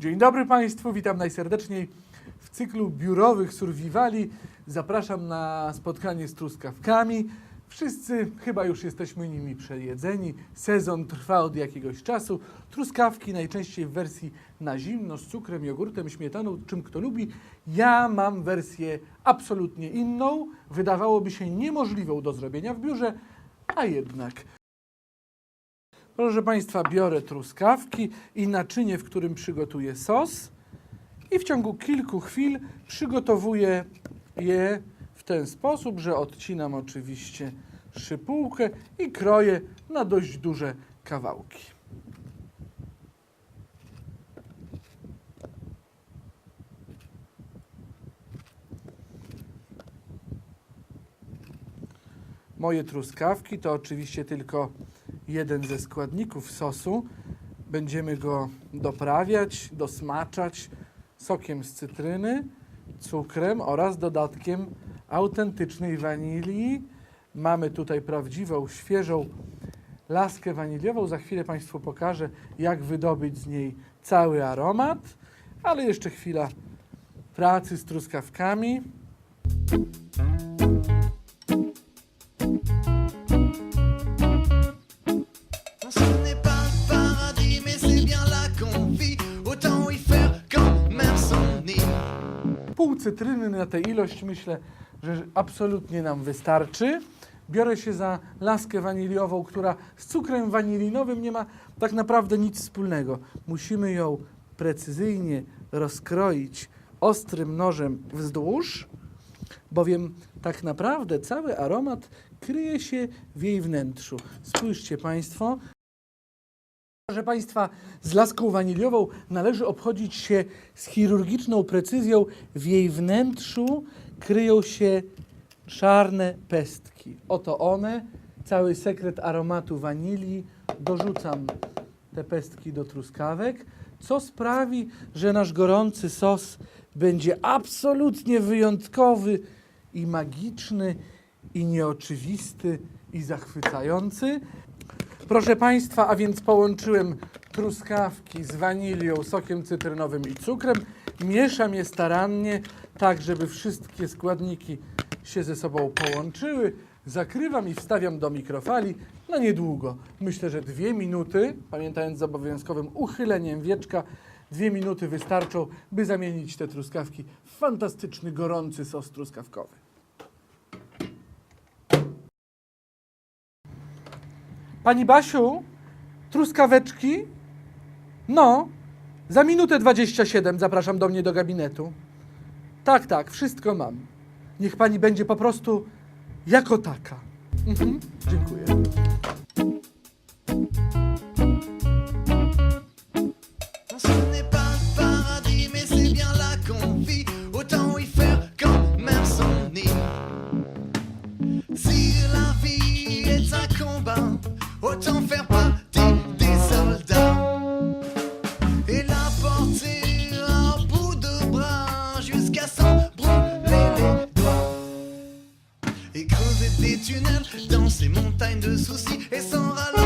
Dzień dobry Państwu, witam najserdeczniej w cyklu biurowych survivali. Zapraszam na spotkanie z truskawkami. Wszyscy chyba już jesteśmy nimi przejedzeni. Sezon trwa od jakiegoś czasu. Truskawki najczęściej w wersji na zimno z cukrem, jogurtem, śmietaną, czym kto lubi. Ja mam wersję absolutnie inną. Wydawałoby się niemożliwą do zrobienia w biurze, a jednak. Proszę Państwa, biorę truskawki i naczynie, w którym przygotuję sos i w ciągu kilku chwil przygotowuję je w ten sposób, że odcinam oczywiście szypułkę i kroję na dość duże kawałki. Moje truskawki to oczywiście tylko jeden ze składników sosu. Będziemy go doprawiać, dosmaczać sokiem z cytryny, cukrem oraz dodatkiem autentycznej wanilii. Mamy tutaj prawdziwą, świeżą laskę waniliową. Za chwilę Państwu pokażę, jak wydobyć z niej cały aromat, ale jeszcze chwila pracy z truskawkami. Pół cytryny na tę ilość myślę, że absolutnie nam wystarczy. Biorę się za laskę waniliową, która z cukrem wanilinowym nie ma tak naprawdę nic wspólnego. Musimy ją precyzyjnie rozkroić ostrym nożem wzdłuż, bowiem tak naprawdę cały aromat kryje się w jej wnętrzu. Spójrzcie Państwo, Proszę Państwa, z laską waniliową należy obchodzić się z chirurgiczną precyzją. W jej wnętrzu kryją się czarne pestki. Oto one, cały sekret aromatu wanilii. Dorzucam te pestki do truskawek, co sprawi, że nasz gorący sos będzie absolutnie wyjątkowy i magiczny, i nieoczywisty, i zachwycający. Proszę Państwa, a więc połączyłem truskawki z wanilią, sokiem cytrynowym i cukrem. Mieszam je starannie, tak żeby wszystkie składniki się ze sobą połączyły. Zakrywam i wstawiam do mikrofali na niedługo. Myślę, że dwie minuty, pamiętając z obowiązkowym uchyleniem wieczka, dwie minuty wystarczą, by zamienić te truskawki w fantastyczny, gorący sos truskawkowy. Pani Basiu, truskaweczki? No, za minutę 27 zapraszam do mnie do gabinetu. Tak, tak, wszystko mam. Niech pani będzie po prostu jako taka. Mhm, dziękuję. Autant faire partie des soldats. Et la porter à bout de bras jusqu'à s'en brûler les doigts. Et creuser des tunnels dans ces montagnes de soucis et sans ralentir.